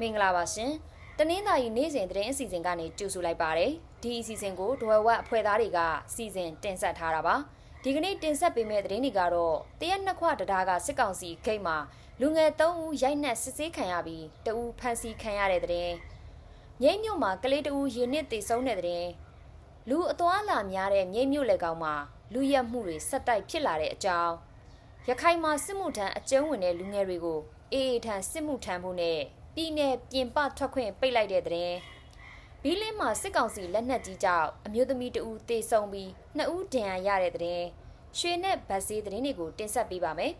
မင်္ဂလာပါရှင်တနင်္သာရီနေ့စဉ်သတင်းအစီအစဉ်ကနေကြိုဆိုလိုက်ပါတယ်ဒီအစီအစဉ်ကိုဒွယ်ဝက်အဖွဲ့သားတွေကစီစဉ်တင်ဆက်ထားတာပါဒီကနေ့တင်ဆက်ပေးမယ့်သတင်းတွေကတော့တရက်နှစ်ခွတရားကစစ်ကောင်စီဂိတ်မှာလူငယ်၃ဦးရိုက်နှက်စစ်ဆေးခံရပြီးတဦးဖမ်းဆီးခံရတဲ့သတင်းမြိတ်မြို့မှာကလေးတဦးရေနစ်တေဆုံးတဲ့သတင်းလူအသွားလာများတဲ့မြိတ်မြို့လေကောင်မှာလူရက်မှုတွေဆက်တိုက်ဖြစ်လာတဲ့အကြောင်းရခိုင်မှာစစ်မှုထမ်းအကျုံးဝင်တဲ့လူငယ်တွေကိုအေးအေးထန်စစ်မှုထမ်းဖို့နဲ့ ပြည်내ပြင်ပထွက်ခွင့်ပိတ်လိုက်တဲ့တဲ့ဘီလင်းမှာစစ်ကောင်စီလက်နက်ကြီးကြောင့်အမျိုးသမီးတဦးတေဆုံးပြီးနှစ်ဦးဒဏ်ရာရတဲ့တဲ့ရွှေနဲ့ဗတ်ဆေးသတင်းတွေကိုတင်ဆက်ပေးပါမယ်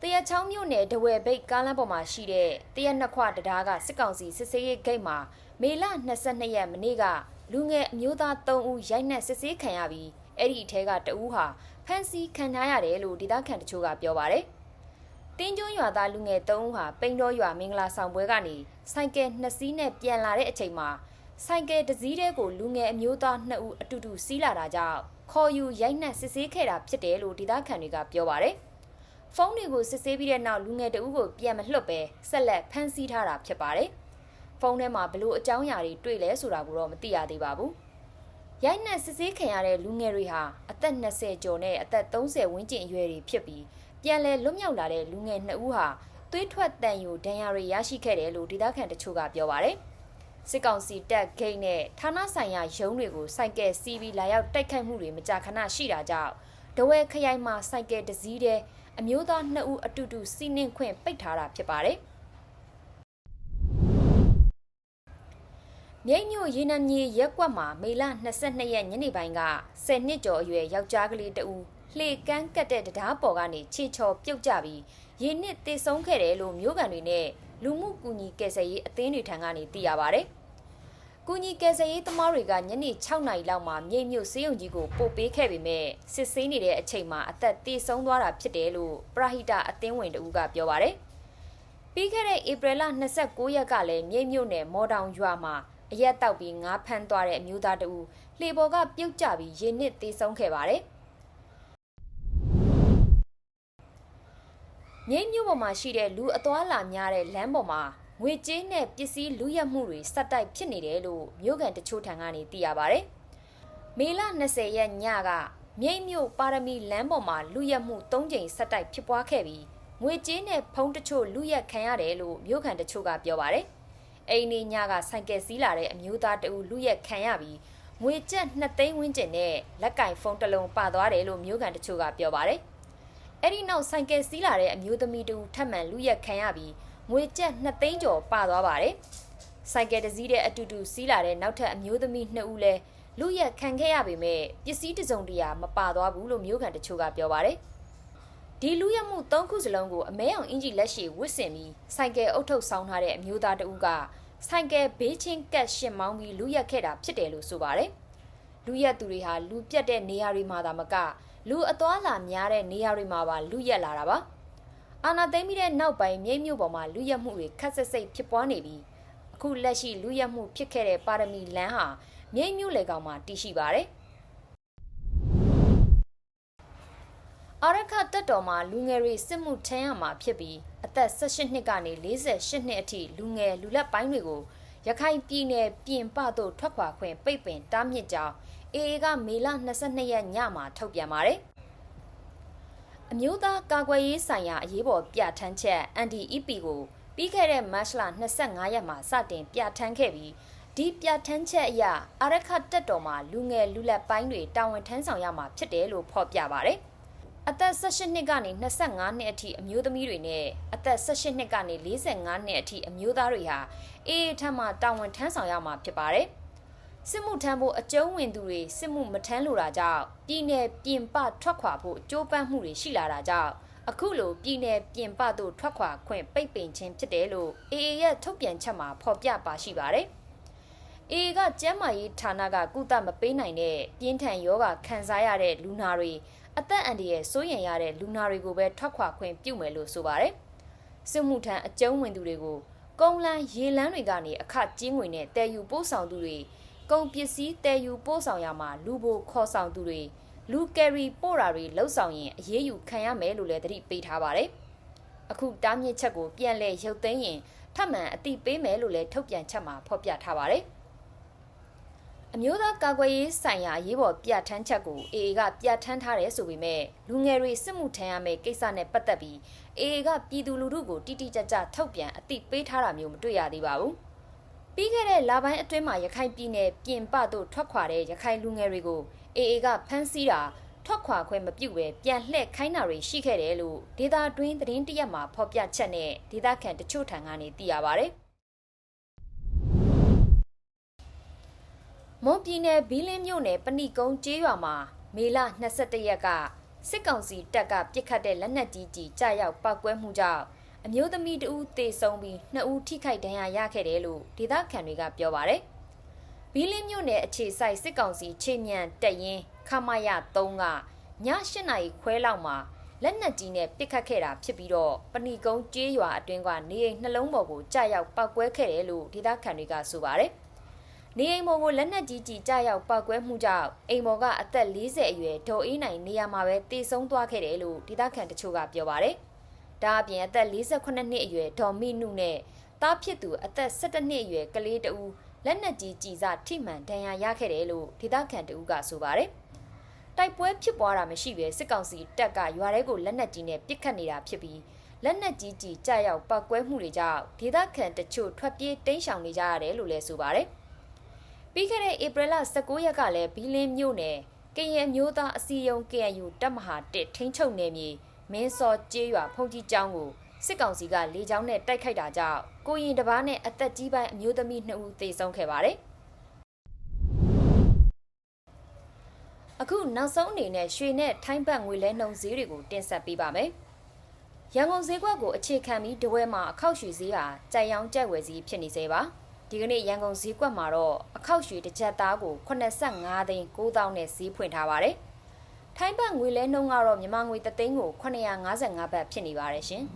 တရချောင်းမြို့နယ်ဒဝယ်ဘိတ်ကားလမ်းပေါ်မှာရှိတဲ့တရနှစ်ခွတရားကစစ်ကောင်စီစစ်ဆေးရေးဂိတ်မှာမေလ22ရက်မနေ့ကလူငယ်အမျိုးသား3ဦးရိုက်နှက်စစ်ဆေးခံရပြီးအဲ့ဒီအထဲကတဦးဟာဖမ်းဆီးခံထားရတယ်လို့ဒေသခံတချို့ကပြောပါတယ်။ တင်းကျွန်းရွာသားလူငယ်3ဦးဟာပိန်းတော်ရွာမင်္ဂလာဆောင်ပွဲကနေစိုက်ကယ်နှစ်စီးနဲ့ပြန်လာတဲ့အချိန်မှာဆိုင်ကယ်တစ်စီးတည်းကိုလူငယ်အမျိုးသား2ဦးအတူတူစီးလာတာကြောင့်ခေါ်ယူရိုက်နှက်စစ်ဆေးခဲ့တာဖြစ်တယ်လို့ဒေသခံတွေကပြောပါတယ်။ဖုန်းတွေကိုစစ်ဆေးပြီးတဲ့နောက်လူငယ်တဦးကိုပြန်မလွှတ်ပဲဆက်လက်ဖမ်းဆီးထားတာဖြစ်ပါတယ်။ဖုန်းထဲမှာဘလို့အကြောင်းအရာတွေတွေ့လဲဆိုတာကိုတော့မသိရသေးပါဘူး။ ရိုက်နှက်စစ်ဆေးခံရတဲ့လူငယ်တွေဟာအသက်20ကျော်နဲ့အသက်30ဝန်းကျင်အရွယ်တွေဖြစ်ပြီးပြန်လည်လွတ်မြောက်လာတဲ့လူငယ်2ဦးဟာသွေးထွက်တန်ယူဒဏ်ရာတွေရရှိခဲ့တယ်လို့ဒေသခံတချို့ကပြောပါတယ်။စစ်ကောင်စီတပ်ဂိတ်နဲ့ဌာနဆိုင်ရာရုံးတွေကိုစိုက်ကယ်စီးပြီးလာရောက်တိုက်ခိုက်မှုတွေမကြာခဏရှိတာကြောင့်ဒဝဲခရိုင်မှာစိုက်ကယ်တစ်စီးတည်းအမျိုးသား2ဦးအတူတူစီးနှင်းခွင့်ပိတ်ထားတာဖြစ်ပါတယ်။ မြိတ်မြို့ရေနံမြေရက်ကွက်မှာမေလ22ရက်ညနေပိုင်းက10နှစ်ကျော်အရွယ်ယောက်ျားကလေးတဦးလှေကန်းကတ်တဲ့တရားပေါ်ကနေခြေချော်ပြုတ်ကျပြီးရေနစ်တေဆုံးခဲ့တယ်လို့မျိုးကန်တွေနဲ့လူမှုကူညီကယ်ဆယ်ရေးအသင်းတွေထံကနေသိရပါဗျ။ကူညီကယ်ဆယ်ရေးသမားတွေကညနေ6နာရီလောက်မှာမြိတ်မြို့စေးရုံကြီးကိုပို့ပေးခဲ့ပေမဲ့စစ်ဆေးနေတဲ့အချိန်မှာအသက်တေဆုံးသွားတာဖြစ်တယ်လို့ပရဟိတအသင်းဝင်တဦးကပြောပါဗျ။ပြီးခဲ့တဲ့ဧပြီလ29ရက်ကလည်းမြိတ်မြို့နယ်မော်တောင်ရွာမှာ အရက်တောက်ပြီးငါးဖမ်းသွားတဲ့အမျိုးသားတဦးလှေပေါ်ကပြုတ်ကျပြီးရေနစ်သေးဆုံးခဲ့ပါတယ်။မြိတ်မြို့ပေါ်မှာရှိတဲ့လူအသွားလာများတဲ့လမ်းပေါ်မှာငွေကြေးနဲ့ပစ္စည်းလူရက်မှုတွေစက်တိုက်ဖြစ်နေတယ်လို့မြို့ကန်တချို့ထံကနေသိရပါတယ်။မေလ20ရက်ညကမြိတ်မြို့ပါရမီလမ်းပေါ်မှာလူရက်မှု၃ကြိမ်စက်တိုက်ဖြစ်ပွားခဲ့ပြီးငွေကြေးနဲ့ဖုံးတချို့လူရက်ခံရတယ်လို့မြို့ကန်တချို့ကပြောပါတယ်။ အိမ်နေညကဆိုင်ကယ်စီးလာတဲ့အမျိုးသားတဦးလူရက်ခံရပြီးငွေကျပ်2သိန်းဝန်းကျင်နဲ့လက်ကင်ဖုန်းတစ်လုံးပါသွားတယ်လို့မြို့ကန်တချို့ကပြောပါတယ်။အဲ့ဒီနောက်ဆိုင်ကယ်စီးလာတဲ့အမျိုးသမီးတူထပ်မံလူရက်ခံရပြီးငွေကျပ်2သိန်းကျော်ပါသွားပါတယ်။ဆိုင်ကယ်တစ်စီးတဲ့အတူတူစီးလာတဲ့နောက်ထပ်အမျိုးသမီး2ဦးလည်းလူရက်ခံခဲ့ရပေမဲ့ပစ္စည်းတစုံတရာမပါသွားဘူးလို့မျိုးကန်တချို့ကပြောပါတယ်။ ဒီလူရက်မှု၃ခုစလုံးကိုအမဲအောင်အင်ဂျီလက်ရှိဝစ်စင်ပြီးဆိုင်ကယ်အုပ်ထုပ်ဆောင်ထားတဲ့အမျိုးသားတဦးကဆိုင်ကယ်ဘေးချင်းကတ်ရှင်မောင်းပြီးလူရက်ခဲ့တာဖြစ်တယ်လို့ဆိုပါတယ်။လူရက်သူတွေဟာလူပြတ်တဲ့နေရာတွေမှာသာမကလူအသွားလာများတဲ့နေရာတွေမှာပါလူရက်လာတာပါအာနာသိမ့်ပြီးတဲ့နောက်ပိုင်းမြိတ်မြို့ပေါ်မှာလူရက်မှုတွေခက်ဆက်စိတ်ဖြစ်ပွားနေပြီးအခုလက်ရှိလူရက်မှုဖြစ်ခဲ့တဲ့ပါရမီလမ်းဟာမြိတ်မြို့လေကောင်မှာတည်ရှိပါတယ် အရခတက်တော်မှာလူငယ်တွေစစ်မှုထမ်းရမှာဖြစ်ပြီးအသက်18နှစ်ကနေ48နှစ်အထိလူငယ်လူလက်ပိုင်းတွေကိုရခိုင်ပြည်နယ်ပြင်ပသို့ထွက်ခွာခွင့်ပိတ်ပင်တားမြစ်ကြောင်းအေအေကမေလ22ရက်ညမှာထုတ်ပြန်ပါတယ်။အမျိုးသားကာကွယ်ရေးဆိုင်ရာအရေးပေါ်ပြဋ္ဌာန်းချက် NDEP ကိုပြီးခဲ့တဲ့မတ်လ25ရက်မှာစတင်ပြဋ္ဌာန်းခဲ့ပြီးဒီပြဋ္ဌာန်းချက်အရအာရခတက်တော်မှာလူငယ်လူလက်ပိုင်းတွေတာဝန်ထမ်းဆောင်ရမှာဖြစ်တယ်လို့ဖော်ပြပါတယ်။ အသက်18နှစ်ကနေ25နှစ်အထိအမျိုးသမီးတွေနဲ့အသက်18နှစ်ကနေ45နှစ်အထိအမျိုးသားတွေဟာအေးအေးထမ်းမှတာဝန်ထမ်းဆောင်ရမှာဖြစ်ပါတယ်။စစ်မှုထမ်းဖို့အကျုံးဝင်သူတွေစစ်မှုမထမ်းလိုတာကြောင့်ပြည်내ပြင်ပထွက်ခွာဖို့ကြိုးပမ်းမှုတွေရှိလာတာကြောင့်အခုလိုပြည်내ပြင်ပသို့ထွက်ခွာခွင့်ပိတ်ပင်ခြင်းဖြစ်တယ်လို့ AA ရဲ့ထုတ်ပြန်ချက်မှာဖော်ပြပါရှိပါတယ်။ AA ကကျန်းမာရေးဌာနကကုသမပေးနိုင်တဲ့ပြင်းထန်ယောဂခံစားရတဲ့လူနာတွေ အသက်အန္တရာယ်စိုးရိမ်ရတဲ့လူနာတွေကိုပဲထွက်ခွာခွင့်ပြုမယ်လို့ဆိုပါတယ်။စစ်မှုထမ်းအကျုံးဝင်သူတွေကိုကုန်းလန်းရေလန်းတွေကနေအခကျင်းငွေနဲ့တည်ယူပို့ဆောင်သူတွေကုန်ပစ္စည်းတည်ယူပို့ဆောင်ရမှာလူဘိုခေါ်ဆောင်သူတွေလူကယ်ရီပို့တာတွေလှုပ်ဆောင်ရင်အရေးယူခံရမယ်လို့လည်းသတိပေးထားပါတယ်။အခုတားမြစ်ချက်ကိုပြန်လည်ရုပ်သိမ်းရင်ထပ်မံအတိပေးမယ်လို့လည်းထုတ်ပြန်ချက်မှာဖော်ပြထားပါတယ် အမျိုးသားကာကွယ်ရေးဆိုင်ရာရေးပေါ်ပြဋ္ဌာန်းချက်ကို AA ကပြဋ္ဌာန်းထားတယ်ဆိုပေမဲ့လူငယ်တွေစစ်မှုထမ်းရမယ့်ကိစ္စနဲ့ပတ်သက်ပြီး AA ကပြည်သူလူထုကိုတိတိကျကျထုတ်ပြန်အသိပေးထားတာမျိုးမတွေ့ရသေးပါဘူး။ပြီးခဲ့တဲ့လပိုင်းအတွင်းမှာရခိုင်ပြည်နယ်ပြင်ပသို့ထွက်ခွာတဲ့ရခိုင်လူငယ်တွေကို AA ကဖမ်းဆီးတာထွက်ခွာခွင့်မပြုဘဲပြန်လှည့်ခိုင်းတာတွေရှိခဲ့တယ်လို့ဒေတာတွင်းသတင်းတရက်မှာဖော်ပြချက်နဲ့ဒေတာခန်တချို့ထံကနေသိရပါဗျ။ မွန်ပြည်နယ်ဘီလင်းမြို့နယ်ပဏိကုန်းကျေးရွာမှာမေလ22ရက်ကစစ်ကောင်စီတပ်ကပစ်ခတ်တဲ့လက်နက်ကြီးကြီးကြားရောက်ပောက်ကွဲမှုကြောင့်အမျိုးသမီးတဦးသေဆုံးပြီးနှစ်ဦးထိခိုက်ဒဏ်ရာရခဲ့တယ်လို့ဒေသခံတွေကပြောပါတယ်။ဘီလင်းမြို့နယ်အခြေစိုက်စစ်ကောင်စီခြေမြန်တက်ရင်ခမရ3ကည8နာရီခွဲလောက်မှာလက်နက်ကြီးနဲ့ပစ်ခတ်ခဲ့တာဖြစ်ပြီးတော့ပဏိကုန်းကျေးရွာအတွင်းကနေအိမ်နှလုံးပေါ်ကိုကြားရောက်ပောက်ကွဲခဲ့တယ်လို့ဒေသခံတွေကဆိုပါတယ်။ နေအိမ်ပေါ်ကိုလက်နက်ကြီးကြီးကြားရောက်ပောက်ကွဲမှုကြောင့်အိမ်ပေါ်ကအသက်40အရွယ်ဒေါ်အေးနိုင်နေရာမှာပဲတည်ဆုံသွားခဲ့တယ်လို့ဒေသခံတချို့ကပြောပါတယ်။ဒါအပြင်အသက်48နှစ်အရွယ်ဒေါ်မိနုနဲ့တားဖြစ်သူအသက်17နှစ်အရွယ်ကလေးတဦးလက်နက်ကြီးကြီးစားထိမှန်ဒဏ်ရာရခဲ့တယ်လို့ဒေသခံတဦးကဆိုပါတယ်။တိုက်ပွဲဖြစ်ပွားတာမရှိဘဲစစ်ကောင်စီတပ်ကရွာထဲကိုလက်နက်ကြီးနဲ့ပစ်ခတ်နေတာဖြစ်ပြီးလက်နက်ကြီးကြီးကြားရောက်ပောက်ကွဲမှုတွေကြောင့်ဒေသခံတချို့ထွက်ပြေးတိမ်းရှောင်နေကြရတယ်လို့လည်းဆိုပါတယ်။ ပြီးခဲ့တဲ့ဧပြီလ19ရက်ကလည်းဘီလင်းမြို့နယ်ကရင်မျိုးသားအစည်းအရုံး KNU တပ်မဟာ1ထိန်းချုပ်နယ်မြေမင်းစောကျေးရွာဖုန်ကြီးကျောင်းကိုစစ်ကောင်စီကလေကြောင်းနဲ့တိုက်ခိုက်တာကြောင့်ကိုရင်တစ်ပါးနဲ့အသက်ကြီးပိုင်းအမျိုးသမီး2ဦးသေဆုံးခဲ့ပါတယ်။အခုနောက်ဆုံးအနေနဲ့ရွှေနဲ့ထိုင်းဘတ်ငွေလဲနှုန်းဈေးတွေကိုတင်ဆက်ပေးပါမယ်။ရန်ကုန်ဈေးကွက်ကိုအခြေခံပြီးတဝဲမှာအခောက်ရွှေဈေးဟာကြိုက်ရောင်းကြက်ဝယ်ဈေးဖြစ်နေသေးပါ။ ဒီကနေ့ရန်ကုန်ဈေးကွက်မှာတော့အခောက်ရွှေတစ်ချက်သားကို85သိန်း9000နဲ့ဈေးဖွင့်ထားပါတယ်။ထိုင်းဘတ်ငွေလဲနှုန်းကတော့မြန်မာငွေ3သိန်းကို955ဘတ်ဖြစ်နေပါတယ်ရှင်။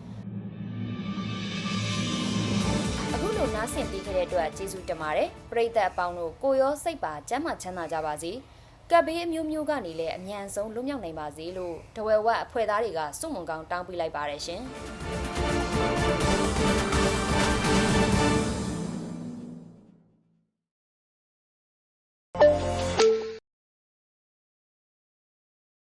အခုလိုနားဆင်ပြီးခဲ့တဲ့အတွက်ကျေးဇူးတင်ပါတယ်။ပရိသတ်အပေါင်းတို့ကိုရောစိတ်ပါကျမ်းမာချမ်းသာကြပါစေ။ကပ်ဘေးအမျိုးမျိုးကနေလည်းအမြန်ဆုံးလွတ်မြောက်နိုင်ပါစေလို့တဝဲဝက်အဖွဲ့သားတွေကစုမုံကောင်းတောင်းပေးလိုက်ပါတယ်ရှင်။